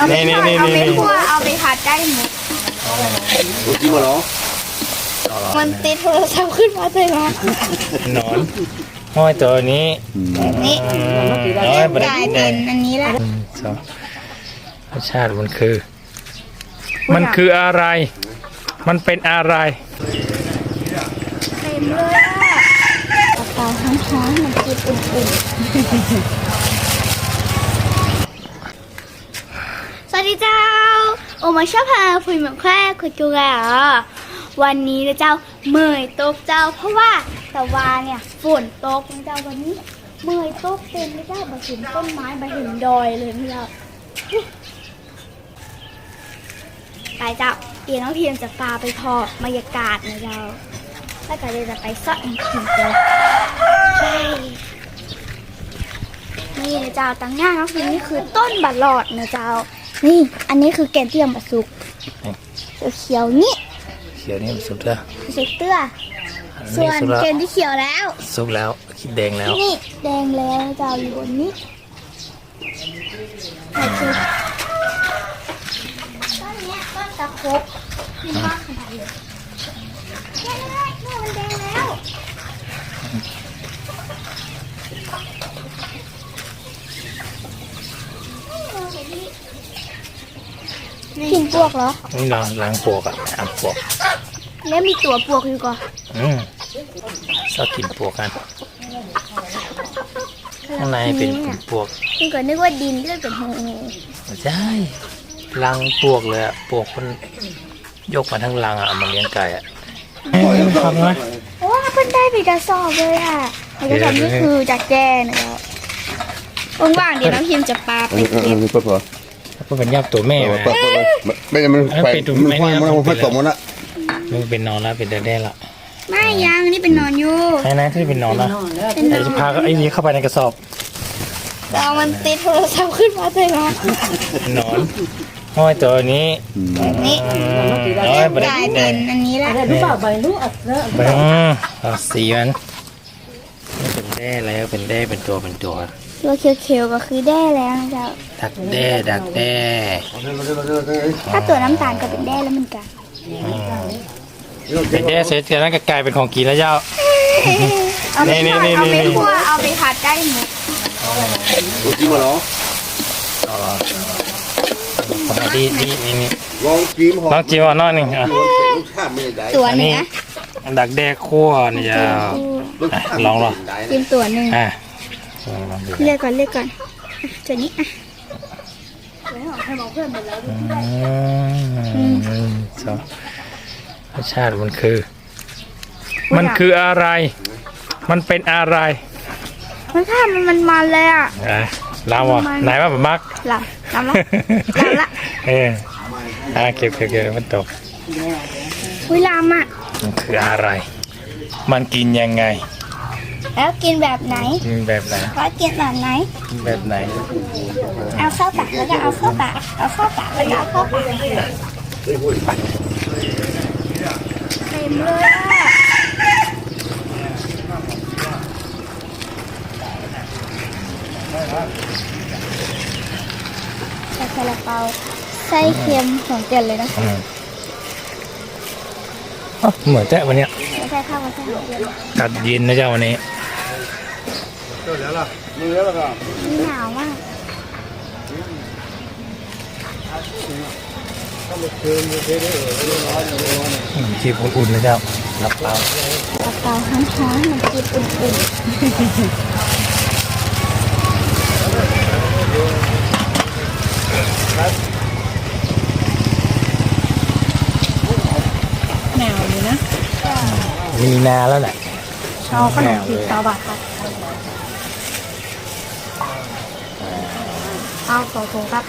เอาไปนี่ทอดนี่เอาไปนี่ คั่วเอาไปผัดได้หมดรู้จริงเหรอมันติดโทรศัพท์ขึ้นมาเลยนะหนอนห้อยตัวนี้นี่อืมน้อยบกลายแดเป็งนอันนี้แหละอืมสองรสชาติมันคือ มันคืออะไร มันเป็นอะไร เต็มเลยอะกระเป๋าฮ้อนๆมันกินอุ่น วัสดีเจ้า โอมาชอบพาคุยเหมือนแค่คุยจูแกอะวันนี้นะเจ้าเมยตกเจ้า เพราะว่าตะวาเนี่ยฝนตกนะเจ้าวันนี้ เมยตกเต็มนะเจ้าบะเห็นต้นไม้บะเห็นดอยเลยนะเจ้าไปเจ้าเดี๋ยน้องเพียงจะพาไปทอบรรยากาศนะเจ้าแล้วก็เดี๋ยวจะไปซ่อนอีกทีเจ้าใช่นี่นะเจ้าตั้งหน้าน้องเพียงนี่คือต้นบัลลอดนะเจ้า นี่อันนี้คือแกนเทียมบัสุกเขียวๆนี่เขียวนี่สุกแล้วสุกเตื้ออันส่นี้วนสุกแล้วแกนที่เขียวแล้ว สุกแล้วคิดแดงแล้ว นี่แดงแล้วนะเจ้าอยู่บนนี้โอเคต้นเนี้ยต้นตะครบมีมากขนาดเลยแดงแล้วมันแดงแล้ว กินปวกเหรอ นี่ล้างล้างปวกอะอ่ำปวกแล้วมีตัวปวกอยู่ก่อนอืมชอบกินปวกกันข้างในเป็นปวกนี่ก็นึกว่าดินด้วยเป็นหูไม่ใช่รังปวกเลยอะปวกมันยกมาทั้งรังอะเอามาเลี้ยงไก่อะครับไหมโอ้เพิ่นได้ไปกระสอบเลยอะในกระสอบนี่คือจากแจ้นะครับว่างๆเดี๋ยวน้องพิมจะปาไปเออเอเก็อบ เปิดเปิดก็เป็นยับตัวแม่เปิไหดมเปิดเปิดไม่ใช่มันไปมันห้อยมันห้อยตกมันละมันเป็นนอนแล้วเป็นแด้ๆละไม่ยังนี่เป็นนอนอยู่ไอ้นะที่เป็นนอนนะเป็นนไอ้อนจะพาก็ไอ้นี้เข้าไปในกระสอบแต่มันติดโทรศัพท์ขึ้นมาเลยนะนอนห้อยตัวนี้นี่อืมน้อยบกลายแดเป็งนอันนี้แหละรู้เปล่าใบรู้อัดเนอะอืมเอาสีมันนี่เป็นแด้แล้วเป็นแด้เป็นตัวเป็นตัว ตัวเขียวๆก็คือแด้แล้วนะเจ้า ดักแด้ดักแด้ถ้าตัวน้ำตาลก็เป็นแด้แล้วเหมันกัน เป็นแด้เสร็จแล้วก็กลายเป็นของกินแล้วเจ้า เอาไปนี่ทอดนี่ เอาไปนี่คั่วเอาไปผัดได้หมดรู้จริงเหรอของดีดีนี่นี่ลองจิ้มหอลองจิ้มเอาหน่อยหนึ่งอะลูกชาติไม่ได้ตัวอันหนึงนี้นะดักแด้คั่วนี่เจ้าลูกชาติลองเหรอ จิ้มตัวหนึ่งอะลองลองดู เลือกก่อนเลือกก่อนตัวนี้อะอืมสองรสชาติมันคือ มันคืออะไร มันเป็นอะไรมันข้ามมันมันมันเลยอะอะลาวอะไหนว่าแบบมักหลับหลับละหลับละเอออะเก็บเก็บเก็บมันตกวิลามอะมันคืออะไร มันกินยังไง แล้วกินแบบไหน กินแบบไหนว่ากินแบบไหนกินแบบไหน เอาเข้าปากแล้วก็เอาเข้าปาก เอาเข้าปากแล้วก็เอาเข้าปากเต็มเลยอะแต่ซาลาเปาไส้เค็มของเตียนเลยนะอืมอ๋อ เหมือนแจ๊ะวันเนี้ยไม่ใช่ข้าวมันไส้ของเตียนกัดเย็นนะเจ้าวันนี้มือแล้วล่ะครับนี่หนาวมากอืมจีบอุ่นๆนะเจ้ารับเปล่า กระเป๋าฮ้อนๆมันกินอุ่นหนาวอยู่นะ มีนาแล้วแหละเอาขนมจีบเตาบัตรครับเอาสองถุงครับ